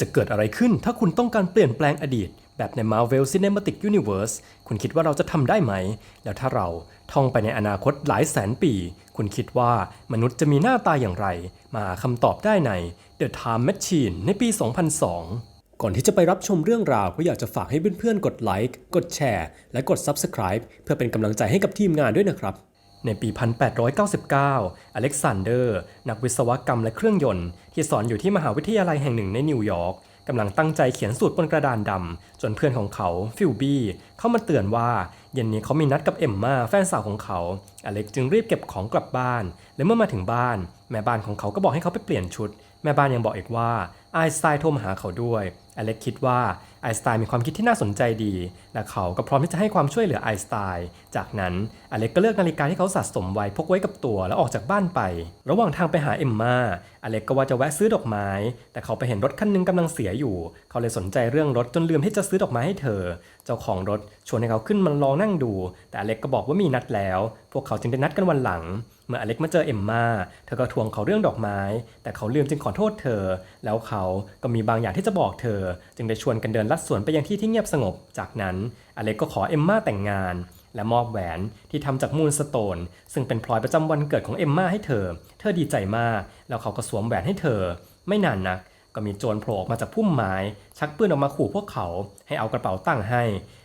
จะเกิดอะไรขึ้นถ้าคุณต้องการเปลี่ยนแปลงอดีต แบบใน Marvel Cinematic Universe คุณคิดว่าเราจะทำได้ไหม แล้วถ้าเราท่องไปในอนาคตหลายแสนปี คุณคิดว่ามนุษย์จะมีหน้าตาอย่างไร มาหาคำตอบได้ใน The Time Machine ในปี 2002ก่อนที่จะไปรับชมเรื่องราว ก็อยากจะฝากให้เพื่อนๆ กดไลค์ กดแชร์ และกด Subscribe เพื่อเป็นกำลังใจให้กับทีมงานด้วยนะครับ ในปี 1899 อเล็กซานเดอร์ นักวิศวกรรมและเครื่องยนต์ ที่สอนอยู่ที่มหาวิทยาลัยแห่งหนึ่งในนิวยอร์กกำลังตั้งใจเขียนสูตรบนกระดานดำ จนเพื่อนของเขาฟิลบี้เข้ามาเตือนว่าเย็นนี้เขามีนัดกับเอมมาแฟนสาวของเขา อเล็กจึงรีบเก็บของกลับบ้าน และเมื่อมาถึงบ้าน แม่บ้านของเขาก็บอกให้เขาไปเปลี่ยนชุด แม่บ้านยังบอกอีกว่าไอน์สไตน์โทรมาหาเขาด้วย อเล็กคิดว่าไอสไตน์มีความคิดที่น่าสนใจดี และเขาก็พร้อมที่จะให้ความช่วยเหลือไอสไตน์จากนั้นอเล็กก็เลือกนาฬิกาที่เขาสะสมไว้พกไว้กับตัวแล้วออกจากบ้านไป ระหว่างทางไปหาเอมมาอเล็กก็ว่าจะแวะซื้อดอกไม้ แต่เขาไปเห็นรถคันหนึงกำลังเสียอยู่ เขาเลยสนใจเรื่องรถจนลืมที่จะซื้อดอกไม้ให้เธอ เจ้าของรถชวนให้เขาขึ้นมาลองนั่งดู แต่อเล็กก็บอกว่ามีนัดแล้ว พวกเขาจึงได้นัดกันวันหลัง มื่ออเล็กมาเจอเอมมาเธอก็ทวงเขาเรื่องดอกไม้ แต่เขาลืมจึงขอโทษเธอ แล้วเขาก็มีบางอย่างที่จะบอกเธอ จึงได้ชวนกันเดินลัดสวนไปยังที่ที่เงียบสงบ จากนั้นอเล็กก็ขอเอมมาแต่งงาน และมอบแหวนที่ทำจากมูลสโตน ซึ่งเป็นพลอยประจำวันเกิดของเอมมาให้เธอ เธอดีใจมาก แล้วเขาก็สวมแหวนให้เธอ ไม่นานนักก็มีโจรโผล่ออกมาจากพุ่มไม้ ชักปืนออกมาขู่พวกเขาให้เอากระเป๋าตังค์ให้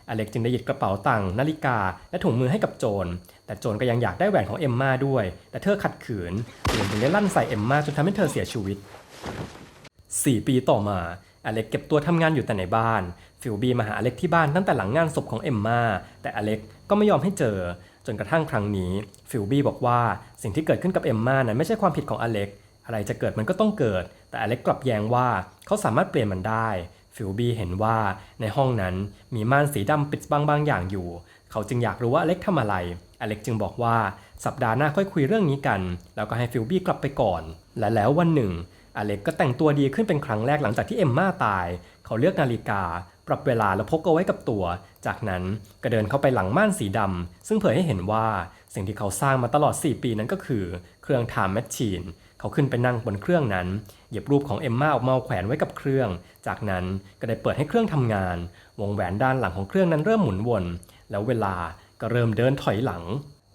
อเล็กจึงได้หยิบกระเป๋าตังค์นาฬิกา และถุงมือให้กับโจร แต่โจรก็ยังอยากได้แหวนของเอมมาด้วย แต่เธอขัดขืนปืนจึงได้ลั่นใส่เอมมาจนทำให้เธอเสียชีวิต 4 ปีต่อมาอเล็กเก็บตัวทำงานอยู่แต่ในบ้าน ฟิลบีมาหาอเล็กที่บ้านตั้งแต่หลังงานศพของเอมมาแต่อเล็กก็ไม่ยอมให้เจอ จนกระทั่งครั้งนี้ ฟิลบีบอกว่าสิ่งที่เกิดขึ้นกับเอมมานั้นไม่ใช่ความผิดของอเล็กอะไรจะเกิดมันก็ต้องเกิด แต่อเล็กกลับแย้งว่าเขาสามารถเปลี่ยนมันได้ ฟิลบี้เห็นว่าในห้องนั้นมีม่านสีดำปิดบังบางอย่างอยู่ เขาจึงอยากรู้ว่าอเล็กทำอะไร อเล็กจึงบอกว่าสัปดาห์หน้าค่อยคุยเรื่องนี้กัน แล้วก็ให้ฟิลบี้กลับไปก่อน และแล้ววันหนึ่ง อเล็กก็แต่งตัวดีขึ้นเป็นครั้งแรกหลังจากที่เอมมาตาย เขาเลือกนาฬิกา ปรับเวลาแล้วพกเอาไว้กับตัว จากนั้นก็เดินเข้าไปหลังม่านสีดำซึ่งเผยให้เห็นว่าสิ่งที่เขาสร้างมาตลอด 4 ปีนั้นก็คือ เครื่อง Time Machine เขาขึ้นไปนั่งบนเครื่องนั้น หยิบรูปของเอมมาออกมาแขวนไว้กับเครื่อง จากนั้นก็ได้เปิดให้เครื่องทำงาน วงแหวนด้านหลังของเครื่องนั้นเริ่มหมุนวน แล้วเวลาก็เริ่มเดินถอยหลัง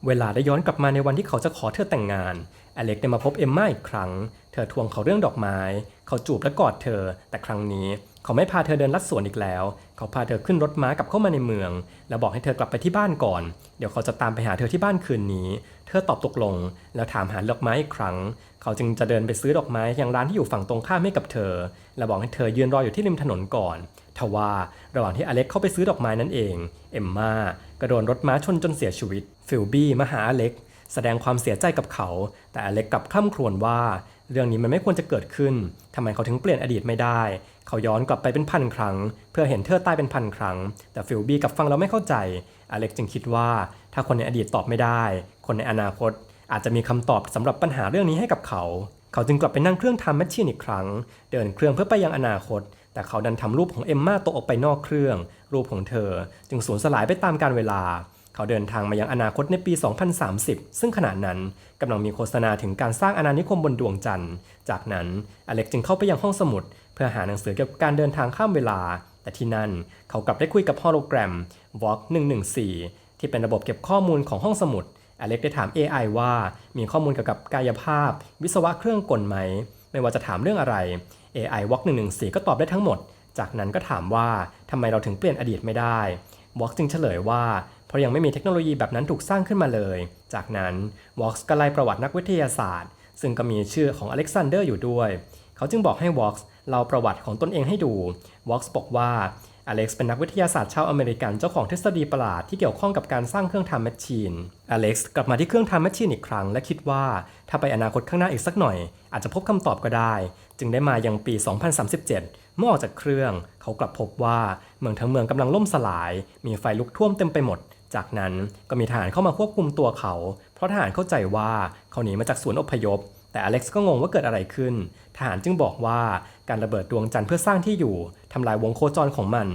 เวลาได้ย้อนกลับมาในวันที่เขาจะขอเธอแต่งงาน อเล็กได้มาพบเอมมาอีกครั้ง เธอทวงเขาเรื่องดอกไม้ เขาจูบและกอดเธอ แต่ครั้งนี้เขาไม่พาเธอเดินลัดสวนอีกแล้ว เขาพาเธอขึ้นรถม้ากลับเข้ามาในเมือง แล้วบอกให้เธอกลับไปที่บ้านก่อน เดี๋ยวเขาจะตามไปหาเธอที่บ้านคืนนี้ เธอตอบตกลง แล้วถามหาดอกไม้อีกครั้ง เขาจึงจะเดินไปซื้อดอกไม้ยังร้านที่อยู่ฝั่งตรงข้ามให้กับเธอ และบอกให้เธอยืนรออยู่ที่ริมถนนก่อนทว่าระหว่างที่อเล็กเข้าไปซื้อดอกไม้นั่นเอง เอมมาก็โดนรถม้าชนจนเสียชีวิต ฟิลบี้มาหาอเล็ก แสดงความเสียใจกับเขา แต่อเล็กกลับคร่ำครวญว่า เรื่องนี้มันไม่ควรจะเกิดขึ้นทำไมเขาถึงเปลี่ยนอดีตไม่ได้ เขาย้อนกลับไปเป็นพันครั้ง เพื่อเห็นเธอตายเป็นพันครั้ง แต่ฟิลบี้กลับฟังแล้วไม่เข้าใจ อเล็กจึงคิดว่า ถ้าคนในอดีตตอบไม่ได้ คนในอนาคต อาจจะมีคำตอบสำหรับปัญหาเรื่องนี้ให้กับเขา เขาจึงกลับไปนั่งเครื่องทำแมชชีนอีกครั้ง เดินเครื่องเพื่อไปยังอนาคต แต่เขาดันทำรูปของเอมมาตกออกไปนอกเครื่อง รูปของเธอ จึงสูญสลายไปตามกาลเวลา เขาเดินทางมายังอนาคตในปี 2030 ซึ่งขณะนั้นกำลังมีโฆษณาถึงการสร้างอาณานิคมบนดวงจันทร์ จากนั้นอเล็กจึงเข้าไปยังห้องสมุด เพื่อหาหนังสือเกี่ยวกับการเดินทางข้ามเวลา แต่ที่นั่นเขากลับได้คุยกับฮอโลแกรม Vox 114 ที่เป็นระบบเก็บข้อมูลของห้องสมุด อเล็กได้ถาม AI ว่ามีข้อมูลเกี่ยวกับกายภาพ วิศวะเครื่องกลไหม ไม่ว่าจะถามเรื่องอะไร AI Vox 114ก็ตอบได้ทั้งหมด จากนั้นก็ถามว่าทำไมเราถึงเปลี่ยนอดีตไม่ได้ Vox จึงเฉลยว่าเพราะยังไม่มีเทคโนโลยีแบบนั้นถูกสร้างขึ้นมาเลย จากนั้น Vox ก็ไล่ประวัตินักวิทยาศาสตร์ ซึ่งก็มีชื่อของอเล็กซานเดอร์อยู่ด้วย เขาจึงบอกให้ Vox เล่าประวัติของตนเองให้ดู Vox บอกว่า อเล็กซ์เป็นนักวิทยาศาสตร์ชาวอเมริกันเจ้าของทฤษฎีประหลาดที่เกี่ยวข้องกับการสร้างเครื่องทำแมชชีน อเล็กซ์กลับมาที่เครื่องทำแมชชีนอีกครั้ง และคิดว่าถ้าไปอนาคตข้างหน้าอีกสักหน่อย อาจจะพบคำตอบก็ได้ จึงได้มายังปี 2037 เมื่อออกจากเครื่อง เขากลับพบว่าเมืองทั้งเมืองกำลังล่มสลาย มีไฟลุกท่วมเต็มไปหมด จากนั้นก็มีทหารเข้ามาควบคุมตัวเขา เพราะทหารเข้าใจว่าเขาหนีมาจากศูนย์อพยพแต่อเล็กซ์ก็งงว่าเกิดอะไรขึ้น ทหารจึงบอกว่าการระเบิดดวงจันทร์เพื่อสร้างที่อยู่ ทำลายวงโคจรของมัน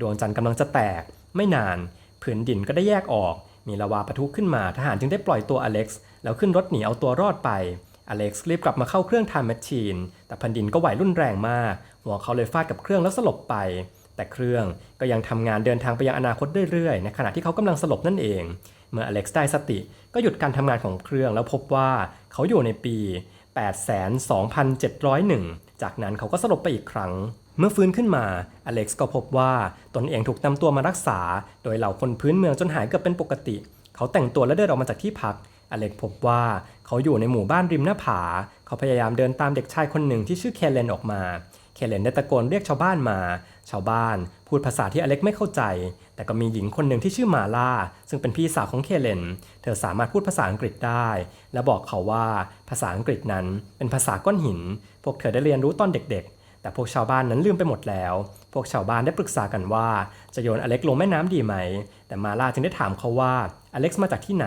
ดวงจันทร์กำลังจะแตก ไม่นานผืนดินก็ได้แยกออก มีลาวาปะทุขึ้นมาทหารจึงได้ปล่อยตัวอเล็กซ์แล้วขึ้นรถหนีเอาตัวรอดไปอเล็กซ์รีบกลับมาเข้าเครื่อง Time Machine แต่แผ่นดินก็ไหวรุนแรงมาก หัวเขาเลยฟาดกับเครื่องแล้วสลบไป แต่เครื่องก็ยังทำงานเดินทางไปยังอนาคตเรื่อยๆในขณะที่เขากำลังสลบนั่นเอง เมื่ออเล็กซ์ได้สติก็หยุดการทำงานของเครื่องแล้วพบว่าเขาอยู่ในปี 82,701 จากนั้นเขาก็สลบไปอีกครั้ง เมื่อฟื้นขึ้นมาอเล็กซ์ก็พบว่าตนเองถูกนำตัวมารักษา โดยเหล่าคนพื้นเมืองจนหายเกือบเป็นปกติ เขาแต่งตัวและเดินออกมาจากที่พัก อเล็กพบว่าเขาอยู่ในหมู่บ้านริมหน้าผา เขาพยายามเดินตามเด็กชายคนหนึ่งที่ชื่อเคเลนออกมา เคเลนได้ตะโกนเรียกชาวบ้านมา ชาวบ้าน พูดภาษาที่อเล็กไม่เข้าใจ แต่ก็มีหญิงคนหนึ่งที่ชื่อมาล่า ซึ่งเป็นพี่สาวของเคเลน เธอสามารถพูดภาษาอังกฤษได้ และบอกเขาว่าภาษาอังกฤษนั้นเป็นภาษาก้อนหิน พวกเธอได้เรียนรู้ตอนเด็กๆ แต่พวกชาวบ้านนั้นลืมไปหมดแล้ว พวกชาวบ้านได้ปรึกษากันว่า จะโยนอเล็กลงแม่น้ำดีไหม แต่มาลาจึงได้ถามเขาว่าอเล็กซ์มาจากที่ไหน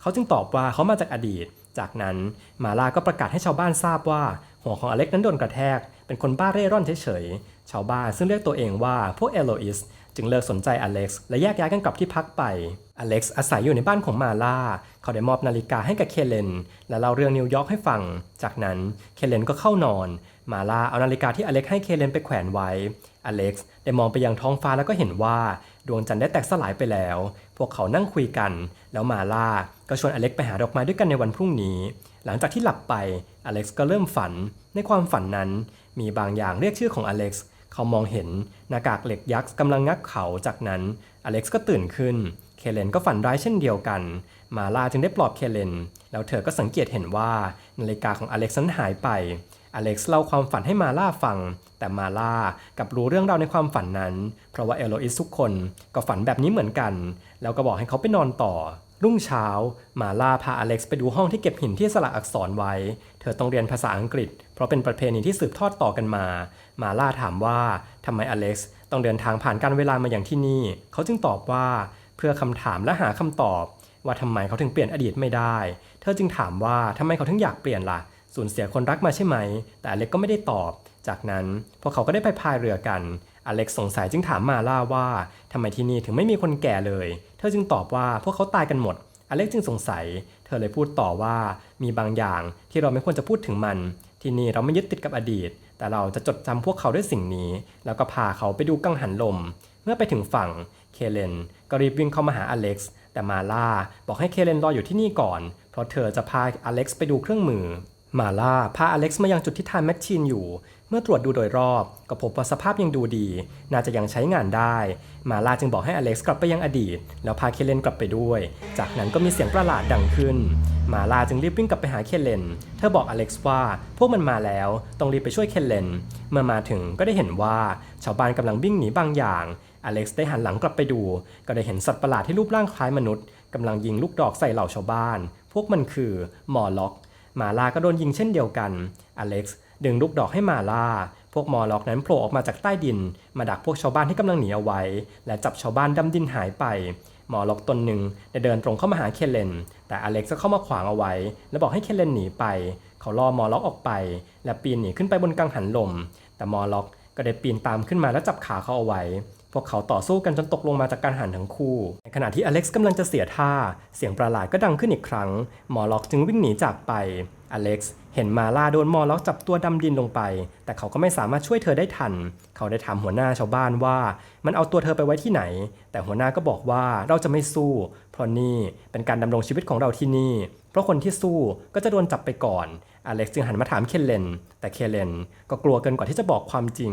เขาจึงตอบว่าเขามาจากอดีต จากนั้นมาลาก็ประกาศให้ชาวบ้านทราบว่า หัวของอเล็กนั้นโดนกระแทก เป็นคนบ้าเร่ร่อนเฉยๆ ชาวบ้านซึ่งเรียกตัวเองว่าพวกเอโลอิสจึงเลิกสนใจอเล็กซ์และแยกย้ายกันกลับที่พักไป อเล็กซ์อาศัยอยู่ในบ้านของมาลาเขาได้มอบนาฬิกาให้กับเคเลน และเล่าเรื่องนิวยอร์กให้ฟัง จากนั้นเคเลนก็เข้านอน มาลาเอานาฬิกาที่อเล็กให้เคเลนไปแขวนไว้ อเล็กซ์ได้มองไปยังท้องฟ้าแล้วก็เห็นว่าดวงจันทร์ได้แตกสลายไปแล้ว พวกเขานั่งคุยกัน แล้วมาลาก็ชวนอเล็กไปหาดอกไม้ด้วยกันในวันพรุ่งนี้ หลังจากที่หลับไป อเล็กซ์ก็เริ่มฝัน ในความฝันนั้น มีบางอย่างเรียกชื่อของอเล็กซ์ เขามองเห็นหน้ากากเหล็กยักษ์กำลังงักเขา จากนั้น อเล็กซ์ก็ตื่นขึ้น เคเลนก็ฝันร้ายเช่นเดียวกัน มาลาจึงได้ปลอบเคเลน แล้วเธอก็สังเกตเห็นว่านาฬิกาของอเล็กซ์นั้นหายไป อเล็กซ์เล่าความฝันให้มาล่าฟัง แต่มาล่ากับรู้เรื่องราวในความฝันนั้น เพราะว่าเอโลอิสทุกคนก็ฝันแบบนี้เหมือนกัน แล้วก็บอกให้เขาไปนอนต่อ รุ่งเช้า มาล่าพาอเล็กซ์ไปดูห้องที่เก็บหินที่สลักอักษรไว้ เธอต้องเรียนภาษาอังกฤษ เพราะเป็นประเพณีที่สืบทอดต่อกันมา มาล่าถามว่าทำไมอเล็กซ์ต้องเดินทางผ่านการเวลามาอย่างที่นี่ เขาจึงตอบว่าเพื่อคำถามและหาคำตอบ ว่าทำไมเขาถึงเปลี่ยนอดีตไม่ได้ เธอจึงถามว่าทำไมเขาถึงอยากเปลี่ยนล่ะ สูญเสียคนรักมาใช่ไหม แต่อเล็กก็ไม่ได้ตอบ จากนั้นพวกเขาก็ได้ไปพายเรือกัน อเล็กสงสัยจึงถามมาล่าว่าทำไมที่นี่ถึงไม่มีคนแก่เลย เธอจึงตอบว่าพวกเขาตายกันหมด อเล็กจึงสงสัย เธอเลยพูดต่อว่ามีบางอย่างที่เราไม่ควรจะพูดถึงมัน ที่นี่เราไม่ยึดติดกับอดีต แต่เราจะจดจำพวกเขาด้วยสิ่งนี้ แล้วก็พาเขาไปดูกังหันลม เมื่อไปถึงฝั่ง เคเลนก็รีบวิ่งเข้ามาหาอเล็กซ์แต่มาล่าบอกให้เคเลนรออยู่ที่นี่ก่อน เพราะเธอจะพาอเล็กซ์ไปดูเครื่องมือ มาล่าพาอเล็กซ์มายังจุดที่ทานแมชชีนอยู่ เมื่อตรวจดูโดยรอบก็พบว่าสภาพยังดูดี น่าจะยังใช้งานได้ มาล่าจึงบอกให้อเล็กซ์กลับไปยังอดีต แล้วพาเคเลนกลับไปด้วย จากนั้นก็มีเสียงประหลาดดังขึ้น มาล่าจึงรีบวิ่งกลับไปหาเคเลน เธอบอกอเล็กซ์ว่าพวกมันมาแล้ว ต้องรีบไปช่วยเคเลน เมื่อมาถึงก็ได้เห็นว่าชาวบ้านกำลังวิ่งหนีบางอย่าง อเล็กซ์ได้หันหลังกลับไปดู ก็ได้เห็นสัตว์ประหลาดที่รูปร่างคล้ายมนุษย์กำลังยิงลูกดอกใส่เหล่าชาวบ้าน พวกมันคือหมอล็อก มาลาก็โดนยิงเช่นเดียวกัน อเล็กซ์ดึงลูกดอกให้มาลา พวกมอล็อกนั้นโผล่ออกมาจากใต้ดิน มาดักพวกชาวบ้านที่กำลังหนีเอาไว้ และจับชาวบ้านดำดินหายไปหมอล็อกตนหนึ่งได้เดินตรงเข้ามาหาเคเลน แต่อเล็กซ์ก็เข้ามาขวางเอาไว้ และบอกให้เคเลนหนีไป เขาล่อมอล็อกออกไป และปีนหนีขึ้นไปบนกังหันลม แต่มอล็อกก็ได้ปีนตามขึ้นมาและจับขาเขาเอาไว้ วกเขาต่อสู้กันจนตกลงมาจากการหันทั้งคู่ ในขณะที่อเล็กซ์กำลังจะเสียท่า เสียงประหลาดก็ดังขึ้นอีกครั้งมอล็อกจึงวิ่งหนีจากไป อเล็กซ์เห็นมาลาโดนมอล็อกจับตัวดำดินลงไป แต่เขาก็ไม่สามารถช่วยเธอได้ทัน เขาได้ถามหัวหน้าชาวบ้านว่า มันเอาตัวเธอไปไว้ที่ไหน แต่หัวหน้าก็บอกว่าเราจะไม่สู้ เพราะนี่เป็นการดำรงชีวิตของเราที่นี่ ราะคนที่สู้ก็จะโดนจับไปก่อน อเล็กซ์จึงหันมาถามเคเลน แต่เคเลนก็กลัวเกินกว่าที่จะบอกความจริง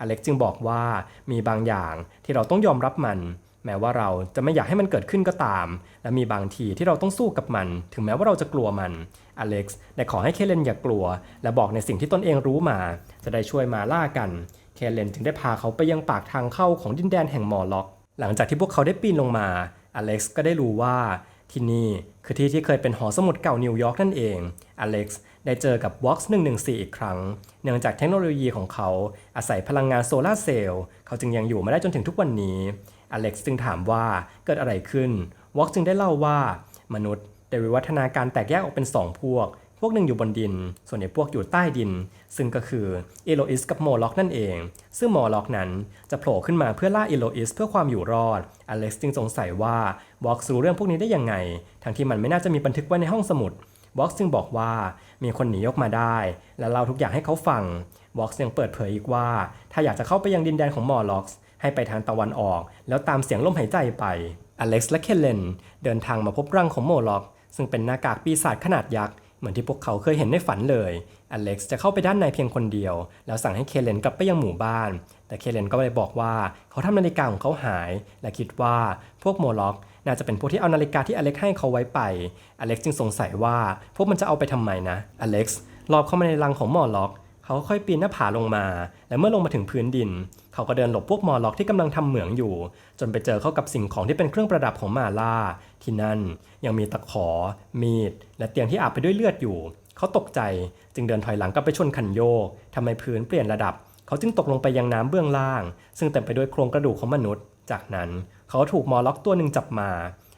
อเล็กซ์จึงบอกว่ามีบางอย่างที่เราต้องยอมรับมัน แม้ว่าเราจะไม่อยากให้มันเกิดขึ้นก็ตาม และมีบางทีที่เราต้องสู้กับมัน ถึงแม้ว่าเราจะกลัวมัน อเล็กซ์ได้ขอให้เคเลนอย่ากลัว และบอกในสิ่งที่ตนเองรู้มา จะได้ช่วยมาล่ากัน เคเลนจึงได้พาเขาไปยังปากทางเข้าของดินแดนแห่งมอร์ล็อก หลังจากที่พวกเขาได้ปีนลงมา อเล็กซ์ก็ได้รู้ว่า ที่นี่คือที่ที่เคยเป็นหอสมุดเก่านิวยอร์กนั่นเอง อเล็กซ์ได้เจอกับ Vox 114 อีกครั้ง เนื่องจากเทคโนโลยีของเขาอาศัยพลังงานโซลาร์เซลล์ เขาจึงยังอยู่มาได้จนถึงทุกวันนี้ อเล็กซ์จึงถามว่าเกิดอะไรขึ้น Vox จึงได้เล่าว่ามนุษย์ได้วิวัฒนาการแตกแยกออกเป็น 2 พวก วกหนึ่งอยู่บนดิน ส่วนอีกพวกอยู่ใต้ดิน ซึ่งก็คือเอโลอิสกับโมล็อกนั่นเอง ซึ่งโมล็อกนั้นจะโผล่ขึ้นมาเพื่อล่าเอโลอิสเพื่อความอยู่รอด อเล็กซ์จึงสงสัยว่าบอกรู้เรื่องพวกนี้ได้ยังไง ทั้งที่มันไม่น่าจะมีบันทึกไว้ในห้องสมุดบ็อกซ์จึงบอกว่ามีคนหนีออกมาได้ และเล่าทุกอย่างให้เขาฟังวอล์ยังเปิดเผยอีกว่า ถ้าอยากจะเข้าไปยังดินแดนของมอร์ล็อกส์ให้ไปทางตะวันออก แล้วตามเสียงลมหายใจไปอเล็กซ์และเคเลนเดินทางมาพบรังของโมล็อก ซึ่งเป็นหน้ากากปีศาจขนาดยักษ์ เหมือนที่พวกเขาเคยเห็นในฝันเลย อเล็กซ์จะเข้าไปด้านในเพียงคนเดียว แล้วสั่งให้เคเลนกลับไปยังหมู่บ้าน แต่เคเลนก็เลยบอกว่าเขาทำนาฬิกาของเขาหาย และคิดว่าพวกโมล็อกน่าจะเป็นพวกที่เอานาฬิกาที่อเล็กซ์ให้เขาไว้ไป อเล็กซ์จึงสงสัยว่าพวกมันจะเอาไปทำไมนะ อเล็กซ์ลอบเข้ามาในรังของมอล็อก เขาค่อยปีนหน้าผาลงมา และเมื่อลงมาถึงพื้นดิน เขาก็เดินหลบพวกมอล็อกที่กำลังทำเหมืองอยู่ จนไปเจอเข้ากับสิ่งของที่เป็นเครื่องประดับของมาล่า ที่นั่นยังมีตะขอ มีด และเตียงที่อาบไปด้วยเลือดอยู่ เขาตกใจจึงเดินถอยหลังกลับไปชนคันโยกทำให้พื้นเปลี่ยนระดับ เขาจึงตกลงไปยังน้ำเบื้องล่าง ซึ่งเต็มไปด้วยโครงกระดูกของมนุษย์ จากนั้นเขาถูกมอล็อกตัวหนึ่งจับมา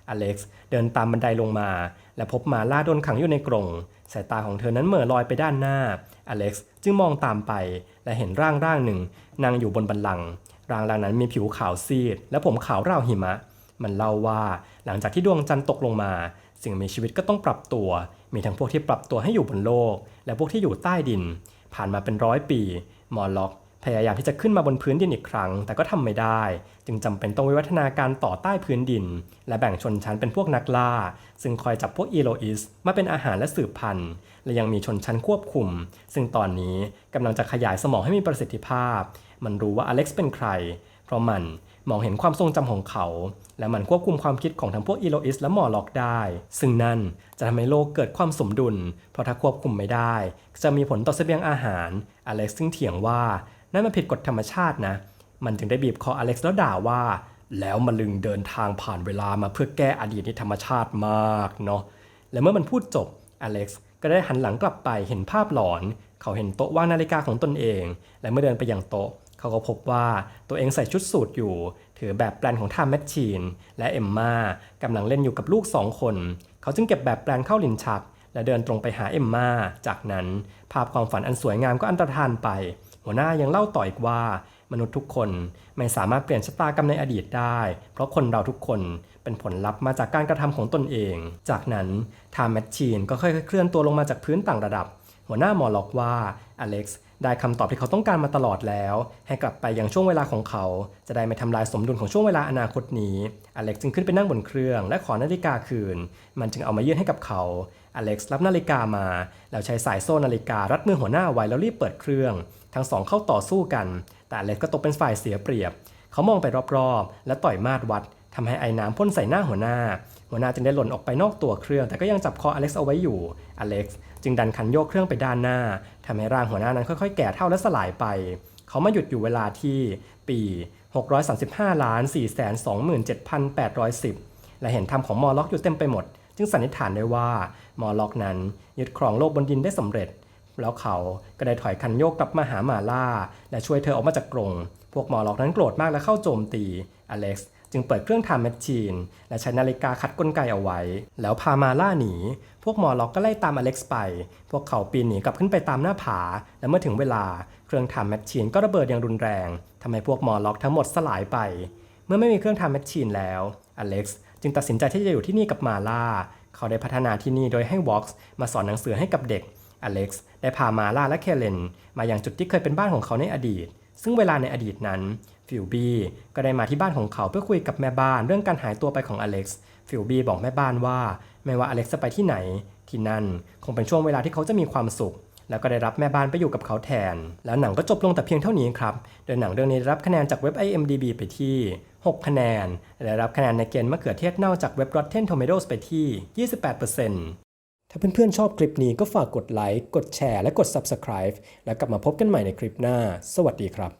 อเล็กซ์เดินตามบันไดลงมา และพบมาล่าโดนขังอยู่ในกรงสายตาของเธอนั้นเหม่อลอยไปด้านหน้า อเล็กซ์จึงมองตามไป และเห็นร่างร่างหนึ่งนั่งอยู่บนบันลังร่างร่างนั้นมีผิวขาวซีด และผมขาวราวหิมะ มันเล่าว่าหลังจากที่ดวงจันทร์ตกลงมา สิ่งมีชีวิตก็ต้องปรับตัว มีทั้งพวกที่ปรับตัวให้อยู่บนโลก และพวกที่อยู่ใต้ดิน ผ่านมาเป็นร้อยปีมอลล็อก พยายามที่จะขึ้นมาบนพื้นดินอีกครั้ง แต่ก็ทำไม่ได้ จึงจำเป็นต้องวิวัฒนาการต่อใต้พื้นดิน และแบ่งชนชั้นเป็นพวกนักล่า ซึ่งคอยจับพวกอีโลอิสมาเป็นอาหารและสืบพันธุ์ และยังมีชนชั้นควบคุม ซึ่งตอนนี้กำลังจะขยายสมองให้มีประสิทธิภาพ มันรู้ว่าอเล็กซ์เป็นใคร เพราะมันมองเห็นความทรงจำของเขา และมันควบคุมความคิดของทั้งพวกอีโลอิสและมอล็อกได้ ซึ่งนั่นจะทำให้โลกเกิดความสมดุล เพราะถ้าควบคุมไม่ได้ จะมีผลต่อเสบียงอาหาร อเล็กซ์ซึ่งเถียงว่า นั่นมันผิดกฎธรรมชาตินะ มันจึงได้บีบคออเล็กซ์แล้วด่าว่า แล้วมาลึงเดินทางผ่านเวลามาเพื่อแก้อดีตที่ธรรมชาติมากเนาะ และเมื่อมันพูดจบอเล็กซ์ก็ได้หันหลังกลับไปเห็นภาพหลอน เขาเห็นโต๊ะวางนาฬิกาของตนเอง และเมื่อเดินไปยังโต๊ะ เขาก็พบว่าตัวเองใส่ชุดสูทอยู่ ถือแบบแปลนของทามแมชชีน และเอมมากำลังเล่นอยู่กับลูกสองคน เขาจึงเก็บแบบแปลนเข้าลิ้นชักและเดินตรงไปหาเอมมาจากนั้น ภาพความฝันอันสวยงามก็อันตรธานไป หัวหน้ายังเล่าต่ออีกว่ามนุษย์ทุกคนไม่สามารถเปลี่ยนชะตากรรมในอดีตได้ เพราะคนเราทุกคนเป็นผลลัพธ์มาจากการกระทำของตนเอง จากนั้นทามแมชชีนก็ค่อยๆเคลื่อนตัวลงมาจากพื้นต่างระดับ หัวหน้าหมอล็อกว่าอเล็กซ์ได้คำตอบที่เขาต้องการมาตลอดแล้ว ให้กลับไปยังช่วงเวลาของเขา จะได้ไม่ทำลายสมดุลของช่วงเวลาอนาคตนี้อเล็กซ์จึงขึ้นไปนั่งบนเครื่อง และขอนาฬิกาคืน มันจึงเอามายื่นให้กับเขาอเล็กซ์รับนาฬิกามา แล้วใช้สายโซ่นาฬิการัดมือหัวหน้าไว้แล้วรีบเปิดเครื่อง ทั้งสองเข้าต่อสู้กัน แต่อเล็กซ์ก็ตกเป็นฝ่ายเสียเปรียบ เขามองไปรอบๆ และต่อยมาดวัดทำให้ไอ้น้ำพ่นใส่หน้าหัวหน้า หัวหน้าจึงได้หล่นออกไปนอกตัวเครื่อง แต่ก็ยังจับคออเล็กซ์เอาไว้อยู่ อเล็กซ์จึงดันคันโยกเครื่องไปด้านหน้าทำให้ร่างหัวหน้านั้นค่อยๆ แก่เท่าและสลายไป เขามาหยุดอยู่เวลาที่ปี 635ล้าน427,810 และเห็นทำของมอล็อกอยู่เต็มไปหมด จึงสันนิษฐานได้ว่ามอล็อกนั้นยึดครองโลกบนดินได้สำเร็จ แล้วเขาก็ได้ถอยคันโยกกลับมาหาหมาล่า และช่วยเธอออกมาจากกรงพวกหมอล็อกนั้นโกรธมากและเข้าโจมตีอเล็กซ์จึงเปิดเครื่องทำแมชชีน และใช้นาฬิกาขัดกลไกเอาไว้ แล้วพามาล่าหนี พวกหมอล็อกก็ไล่ตามอเล็กซ์ไป พวกเขาปีนหนีกลับขึ้นไปตามหน้าผา และเมื่อถึงเวลาเครื่องทำแมชชีนก็ระเบิดอย่างรุนแรงทำให้พวกหมอล็อกทั้งหมดสลายไป เมื่อไม่มีเครื่องทำแมชชีนแล้วอเล็กซ์จึงตัดสินใจที่จะอยู่ที่นี่กับมาล่า เขาได้พัฒนาที่นี่โดยให้วอล์กส์มาสอนหนังสือให้กับเด็ก อเล็กซ์ได้พามาล่าและเคเลนมาอย่างจุดที่เคยเป็นบ้านของเขาในอดีต ซึ่งเวลาในอดีตนั้นฟิลบี้ก็ได้มาที่บ้านของเขาเพื่อคุยกับแม่บ้านเรื่องการหายตัวไปของอเล็กซ์ฟิลบี้บอกแม่บ้านว่า ไม่ว่าอเล็กซ์จะไปที่ไหน ที่นั่นคงเป็นช่วงเวลาที่เขาจะมีความสุข แล้วก็ได้รับแม่บ้านไปอยู่กับเขาแทน แล้วหนังก็จบลงแต่เพียงเท่านี้ครับ โดยหนังเรื่องนี้ได้รับคะแนนจากเว็บ IMDb ไปที่ 6 คะแนน และได้รับคะแนนในเกณฑ์มะเขือเทศเน่าจากเว็บ Rotten Tomatoes ไปที่ 28% ถ้าเพื่อนๆชอบคลิปนี้ก็ฝากกดไลค์ กดแชร์ และกด Subscribe แล้วกลับมาพบกันใหม่ในคลิปหน้า สวัสดีครับ